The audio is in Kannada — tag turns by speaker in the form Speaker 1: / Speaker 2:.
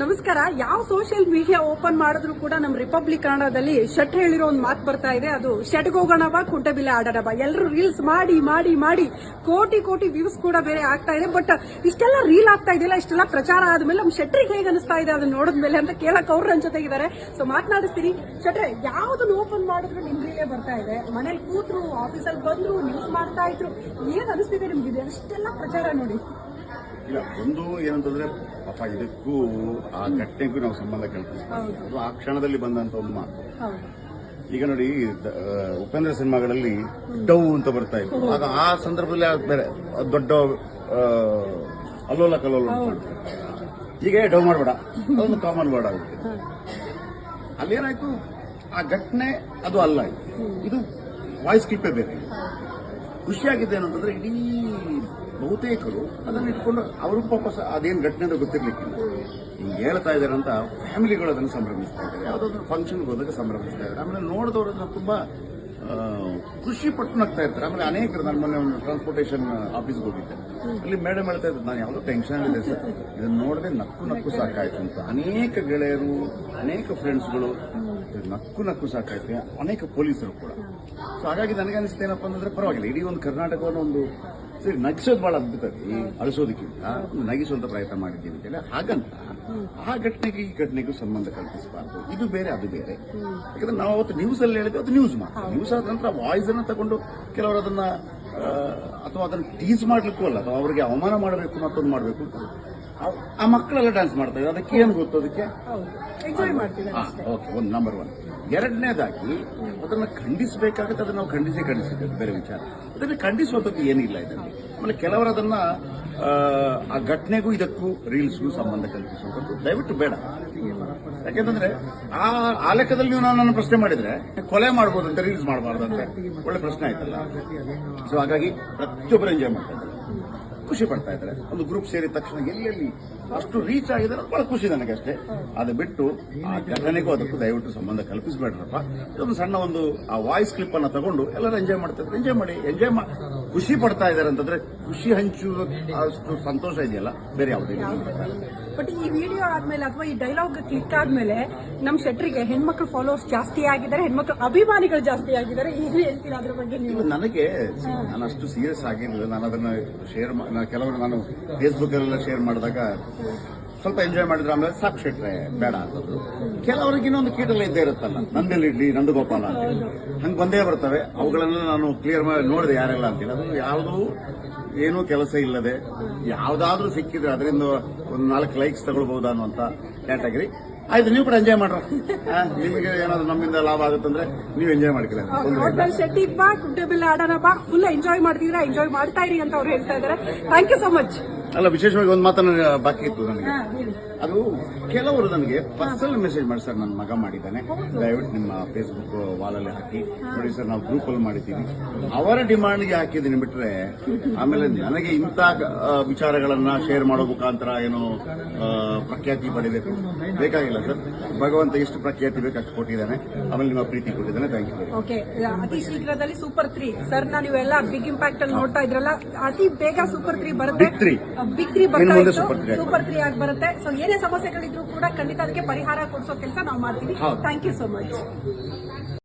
Speaker 1: ನಮಸ್ಕಾರ. ಯಾವ ಸೋಷಿಯಲ್ ಮೀಡಿಯಾ ಓಪನ್ ಮಾಡಿದ್ರು ಕೂಡ ನಮ್ಮ ರಿಪಬ್ಲಿಕ್ ಕನ್ನಡದಲ್ಲಿ ಶಟ್ ಹೇಳಿರೋ ಒಂದು ಮಾತು ಬರ್ತಾ ಇದೆ. ಅದು ಶಟ್ ಹೋಗೋಣ ಬಾ, ಕುಂಟೆಬಿಲ್ಲೆ ಆಡೋಣ ಬಾ. ಎಲ್ಲರೂ ರೀಲ್ಸ್ ಮಾಡಿ ಮಾಡಿ ಮಾಡಿ ಕೋಟಿ ಕೋಟಿ ವ್ಯೂಸ್ ಕೂಡ ಬೇರೆ ಆಗ್ತಾ ಇದೆ. ಬಟ್ ಇಷ್ಟೆಲ್ಲ ರೀಲ್ ಆಗ್ತಾ ಇದೆಯಲ್ಲ, ಇಷ್ಟೆಲ್ಲ ಪ್ರಚಾರ ಆದ್ಮೇಲೆ ನಮ್ಮ ಶೆಟ್ರಿಗೆ ಹೇಗೆ ಅನಿಸ್ತಾ ಇದೆ ಅದನ್ನ ನೋಡಿದ್ಮೇಲೆ ಅಂತ ಕೇಳಕ್ ಅವ್ರು ನನ್ನ ಜೊತೆಗಿದ್ದಾರೆ ಸೊ ಮಾತನಾಡಿಸ್ತೀನಿ. ಶೆಟ್ರೆ, ಯಾವ್ದನ್ನ ಓಪನ್ ಮಾಡಿದ್ರು ನಿಮ್ ರೀಲೇ ಬರ್ತಾ ಇದೆ. ಮನೇಲಿ ಕೂತ್ರು ಆಫೀಸಲ್ಲಿ ಬಂದ್ರು ನ್ಯೂಸ್ ಮಾಡ್ತಾ ಇದ್ರು. ಏನ್ ಅನಿಸ್ತಿದೆ ನಿಮ್ಗೆ? ಇದೆ ಅಷ್ಟೆಲ್ಲ ಪ್ರಚಾರ ನೋಡಿ.
Speaker 2: ಇಲ್ಲ ಒಂದು ಏನಂತಂದ್ರೆ ಪಾಪ ಇದಕ್ಕೂ ಆ ಘಟನೆಗೂ ನಾವು ಸಂಬಂಧ ಕಲ್ಪಿಸ್ತೀವಿ ಅದು ಆ ಕ್ಷಣದಲ್ಲಿ ಬಂದಂತ ಒಂದು ಮಾತು. ಈಗ ನೋಡಿ ಉಪೇಂದ್ರ ಸಿನಿಮಾಗಳಲ್ಲಿ ಡೌ ಅಂತ ಬರ್ತಾ ಇತ್ತು. ಆಗ ಆ ಸಂದರ್ಭದಲ್ಲಿ ಬೇರೆ ದೊಡ್ಡ ಅಲ್ಲೋಲ ಕಲ್ಲೋಲ. ಈಗ ಡೌ ಮಾಡಬೇಡ. ಅದೊಂದು ಕಾಮನ್ ವರ್ಡ್ ಆಗುತ್ತೆ. ಅಲ್ಲೇನಾಯ್ತು? ಆ ಘಟನೆ ಅದು ಅಲ್ಲ ಇದು. ಇದು ವಾಯ್ಸ್ ಕ್ಲಿಪ್ಪೇ ಬೇರೆ ಖುಷಿಯಾಗಿದೆ ಏನಂತಂದ್ರೆ ಇಡೀ ಬಹುತೇಕರು ಅದನ್ನು ಇಟ್ಕೊಂಡು ಅವರು ಪಾಪ ಅದೇನು ಘಟನೆ ಅಂತ ಗೊತ್ತಿರಲಿಕ್ಕಿಲ್ಲ. ಹಿಂಗೆ ಹೇಳ್ತಾ ಇದ್ದಾರೆ ಅಂತ ಫ್ಯಾಮಿಲಿಗಳು ಅದನ್ನು ಸಂಭ್ರಮಿಸ್ತಾ ಇದ್ದಾರೆ. ಒಂದು ಫಂಕ್ಷನ್ಗೆ ಹೋದಾಗ ಸಂಭ್ರಮಿಸ್ತಾ ಇದ್ದಾರೆ. ಆಮೇಲೆ ನೋಡಿದವರು ತುಂಬ ಖುಷಿ ಪಟ್ಟು ನಗ್ತಾ ಇರ್ತಾರೆ. ಆಮೇಲೆ ಅನೇಕರು ನನ್ನ ಮೊನ್ನೆ ಒಂದು ಟ್ರಾನ್ಸ್ಪೋರ್ಟೇಷನ್ ಆಫೀಸ್ಗೆ ಹೋಗಿದ್ದೆ. ಅಲ್ಲಿ ಮೇಡಮ್ ಹೇಳ್ತಾ ಇದ್ರು, ನಾನು ಯಾವುದೋ ಟೆನ್ಷನ್ ಇದೆ ಸರ್. ಇದನ್ನು ನೋಡಿದ್ರೆ ನಕ್ಕು ನಕ್ಕು ಸಾಕಾಯ್ತು ಅಂತ. ಅನೇಕ ಗೆಳೆಯರು, ಅನೇಕ ಫ್ರೆಂಡ್ಸ್ಗಳು ನಕ್ಕು ನಕ್ಕು ಸಾಕಾಯ್ತು. ಅನೇಕ ಪೊಲೀಸರು ಕೂಡ. ಸೊ ಹಾಗಾಗಿ ನನಗೆ ಅನಿಸುತ್ತೆ ಏನಪ್ಪ ಅಂತಂದ್ರೆ ಪರವಾಗಿಲ್ಲ. ಇಡೀ ಒಂದು ಕರ್ನಾಟಕವನ್ನು ಒಂದು ಸರಿ ನಗಿಸೋದು ಬಹಳ ಅದ್ಭುತ ಅಳಿಸೋದಕ್ಕಿಂತ ನಗಿಸುವಂತ ಪ್ರಯತ್ನ ಮಾಡಿದ್ದೀವಿ ಅಂತೇಳಿ ಹಾಗಂತ ಆ ಘಟನೆಗೆ ಈ ಘಟನೆಗೂ ಸಂಬಂಧ ಕಲ್ಪಿಸಬಾರ್ದು. ಇದು ಬೇರೆ ಅದು ಬೇರೆ. ಯಾಕಂದ್ರೆ ನಾವು ಅವತ್ತು ನ್ಯೂಸ್ ಅಲ್ಲಿ ಹೇಳಿದ್ವಿ ಅದು ನ್ಯೂಸ್ ಮಾತ್ರ. ನ್ಯೂಸ್ ಆದ ನಂತರ ವಾಯ್ಸ್ ಅನ್ನ ತಗೊಂಡು ಕೆಲವರು ಅದನ್ನ ಅಥವಾ ಅದನ್ನ ಟೀಸ್ ಮಾಡ್ಲಿಕ್ಕೂ ಅಲ್ಲ ಅಥವಾ ಅವರಿಗೆ ಅವಮಾನ ಮಾಡಬೇಕು ಮತ್ತೊಂದು ಮಾಡಬೇಕು ಅಂತ. ಆ- ಮಕ್ಕಳೆಲ್ಲ ಡ್ಯಾನ್ಸ್ ಮಾಡ್ತಾರೆ ಇದ್ದಾರೆ ಅದಕ್ಕೆ ಏನು ಗೊತ್ತು ಅದಕ್ಕೆ?
Speaker 1: ಎಂಜಾಯ್
Speaker 2: ಓಕೆ ಒಂದು ನಂಬರ್ ಒನ್ ಎರಡನೇದಾಗಿ ಅದನ್ನು ಖಂಡಿಸಬೇಕಾಗುತ್ತೆ ಅದನ್ನು ನಾವು ಖಂಡಿಸಿ ಖಂಡಿಸಬೇಕು ಬೇರೆ ವಿಚಾರ. ಅದನ್ನು ಖಂಡಿಸುವಂಥದ್ದು ಏನಿಲ್ಲ ಇದರಲ್ಲಿ. ಆಮೇಲೆ ಕೆಲವರು ಅದನ್ನು ಆ, ಘಟನೆಗೂ ಇದಕ್ಕೂ ರೀಲ್ಸ್ಗೂ ಸಂಬಂಧ ಕಲ್ಪಿಸುವಂಥದ್ದು. ದಯವಿಟ್ಟು ಬೇಡ. ಯಾಕೆಂತಂದ್ರೆ ಆ ಆ ಲೆಕ್ಕದಲ್ಲಿ ನೀವು ನಾನು ನನ್ನ ಪ್ರಶ್ನೆ ಮಾಡಿದ್ರೆ ಕೊಲೆ ಮಾಡ್ಬೋದಂತೆ ರೀಲ್ಸ್ ಮಾಡಬಾರ್ದು ಅಂತ ಒಳ್ಳೆ ಪ್ರಶ್ನೆ ಆಯ್ತಲ್ಲ. ಸೊ ಹಾಗಾಗಿ ಪ್ರತಿಯೊಬ್ಬರು ಎಂಜಾಯ್ ಮಾಡ್ತಾರೆ ಖುಷಿ ಪಡ್ತಾ ಇದ್ದಾರೆ. ಒಂದು ಗ್ರೂಪ್ ಸೇರಿದ ತಕ್ಷಣ ಎಲ್ಲೆಲ್ಲಿ ಅಷ್ಟು ರೀಚ್ ಆಗಿದೆ ಬಹಳ ಖುಷಿ ನನಗೆ ಅಷ್ಟೇ. ಅದು ಬಿಟ್ಟು ಆ ಘಟನೆಗೂ ಅದಕ್ಕೂ ದಯವಿಟ್ಟು ಸಂಬಂಧ ಕಲ್ಪಿಸಬೇಡ್ರಪ್ಪ. ಇದೊಂದು ಸಣ್ಣ ಒಂದು, ಆ ವಾಯ್ಸ್ ಕ್ಲಿಪ್ ಅನ್ನ ತಗೊಂಡು ಎಲ್ಲರೂ ಎಂಜಾಯ್ ಮಾಡ್ತಾರೆ ಎಂಜಾಯ್ ಮಾಡಿ ಎಂಜಾಯ್ ಖುಷಿ ಪಡ್ತಾ ಇದ್ದಾರೆ ಅಂತಂದ್ರೆ ಖುಷಿ ಹಂಚುವ ಅಷ್ಟು ಸಂತೋಷ ಇದೆಯಲ್ಲ. ಬೇರೆ ಯಾವುದೇ
Speaker 1: ಬಟ್ ಈ ವಿಡಿಯೋ ಆದ್ಮೇಲೆ ಅಥವಾ ಈ ಡೈಲಾಗ್ ಕ್ಲಿಕ್ ಆದ್ಮೇಲೆ ನಮ್ ಶೆಟ್ರಿಗೆ ಹೆಣ್ಮಕ್ಳು ಫಾಲೋವರ್ಸ್ ಜಾಸ್ತಿ ಆಗಿದ್ದಾರೆ ಹೆಣ್ಮಕ್ಳು ಅಭಿಮಾನಿಗಳು ಜಾಸ್ತಿ ಆಗಿದ್ದಾರೆ ಏನು ಹೇಳ್ತೀರಾ ಅದ್ರ ಬಗ್ಗೆ ನೀವು?
Speaker 2: ನನಗೆ ನಾನು ಅಷ್ಟು ಸೀರಿಯಸ್ ಆಗಿರಲಿಲ್ಲ. ನಾನು ಅದನ್ನ ಶೇರ್ ಕೆಲವರು ನಾನು ಫೇಸ್ಬುಕ್ ಅಲ್ಲೆಲ್ಲ ಶೇರ್ ಮಾಡಿದಾಗ ಸ್ವಲ್ಪ ಎಂಜಾಯ್ ಮಾಡಿದ್ರೆ ಆಮೇಲೆ ಸಾಕು ಶೆಟ್ರೆ, ಬೇಡ ಅಂತದ್ದು ಕೆಲವರಿಗೆ ಇನ್ನೊಂದು ಕೀಟಲ್ಲ ಇದ್ದೇ ಇರುತ್ತಲ್ಲ ನಂದೆಲ್ಲಿ ಇಡ್ಲಿ ನಂದು ಗೋಪಾಲ ಅಂತ ಹಂಗೆ ಬಂದೇ ಬರ್ತವೆ. ಅವುಗಳನ್ನು ನಾನು ಕ್ಲಿಯರ್ ಮಾಡಿ ನೋಡಿದೆ ಯಾರೆಲ್ಲ ಅಂತಿಲ್ಲ. ಅದು ಯಾವುದು ಏನೂ ಕೆಲಸ ಇಲ್ಲದೆ ಯಾವುದಾದ್ರೂ ಸಿಕ್ಕಿದ್ರೆ ಅದರಿಂದ ಒಂದು ನಾಲ್ಕು ಲೈಕ್ಸ್ ತಗೊಳ್ಬಹುದಾ ಅನ್ನುವಂತ ಕ್ಯಾಟಗರಿ ಆಯ್ತು, ನೀವು ಕೂಡ ಎಂಜಾಯ್ ಮಾಡ್ರ. ನಿಮಗೆ ಏನಾದ್ರು ನಮ್ಮಿಂದ ಲಾಭ ಆಗುತ್ತಂದ್ರೆ ನೀವು ಎಂಜಾಯ್ ಮಾಡ್ಕೊಳ್ಳಿ
Speaker 1: ಶೆಟ್ಟಿ ಬಾ ಕುಂಟೆಬಿಲ್ಲ ಆಡೋಣ ಬಾ ಫುಲ್ ಎಂಜಾಯ್ ಮಾಡ್ತಿದ್ರೆ ಎಂಜಾಯ್ ಮಾಡ್ತಾ ಇರಿ ಅಂತ ಅವ್ರು ಹೇಳ್ತಾ ಇದಾರೆ. ಥ್ಯಾಂಕ್ ಯು ಸೊ ಮಚ್
Speaker 2: ಅಲ್ಲ ವಿಶೇಷವಾಗಿ ಒಂದು ಮಾತನ್ನ ಬಾಕಿ ಇತ್ತು ನನಗೆ. ಅದು ಕೆಲವರು ನನಗೆ ಪರ್ಸನಲ್ ಮೆಸೇಜ್ ಮಾಡಿ ಸರ್ ನನ್ನ ಮಗ ಮಾಡಿದ್ದಾನೆ. ದಯವಿಟ್ಟು ನಿಮ್ಮ ಫೇಸ್ಬುಕ್ ವಾಲಲ್ಲಿ ಹಾಕಿ. ನೋಡಿ ಸರ್ ನಾವು ಗ್ರೂಪ್ ಅಲ್ಲಿ ಮಾಡಿದ್ದೀವಿ. ಅವರ ಡಿಮಾಂಡ್ಗೆ ಹಾಕಿದ್ದೀನಿ ಬಿಟ್ರೆ ಆಮೇಲೆ ನನಗೆ ಇಂಥ ವಿಚಾರಗಳನ್ನ ಶೇರ್ ಮಾಡೋ ಮುಖಾಂತರ ಏನು ಪ್ರಖ್ಯಾತಿ ಪಡಿಬೇಕು? ಬೇಕಾಗಿಲ್ಲ ಸರ್. ಭಗವಂತ ಎಷ್ಟು ಪ್ರಖ್ಯಾತಿ ಬೇಕು ಅಷ್ಟು ಕೊಟ್ಟಿದ್ದಾನೆ. ಆಮೇಲೆ ನಿಮ್ಮ ಪ್ರೀತಿ ಕೊಟ್ಟಿದ್ದಾನೆ. ಥ್ಯಾಂಕ್ ಯು
Speaker 1: ಓಕೆ ಅತಿ ಶೀಘ್ರದಲ್ಲಿ ಸೂಪರ್ ತ್ರೀ ಸರ್ ನೀವೆಲ್ಲ ಬಿಗ್ ಇಂಪ್ಯಾಕ್ಟ್ ಅಲ್ಲಿ ನೋಡ್ತಾ ಇದ್ರಲ್ಲ ಅತಿ ಬೇಗ ಸೂಪರ್ ತ್ರೀ ಬರುತ್ತೆ.
Speaker 2: ಇನ್ನು
Speaker 1: ಬರ್ತಾ ಇತ್ತು. ಸೂಪರ್ ತ್ರೀ ಆಗಿ ಬರುತ್ತೆ. ಸೊ ಏನೇ ಸಮಸ್ಯೆಗಳಿದ್ರು ಕೂಡ ಖಂಡಿತ ಅದಕ್ಕೆ ಪರಿಹಾರ ಕೊಡಿಸೋ ಕೆಲಸ ನಾವು ಮಾಡ್ತೀವಿ. Thank you so much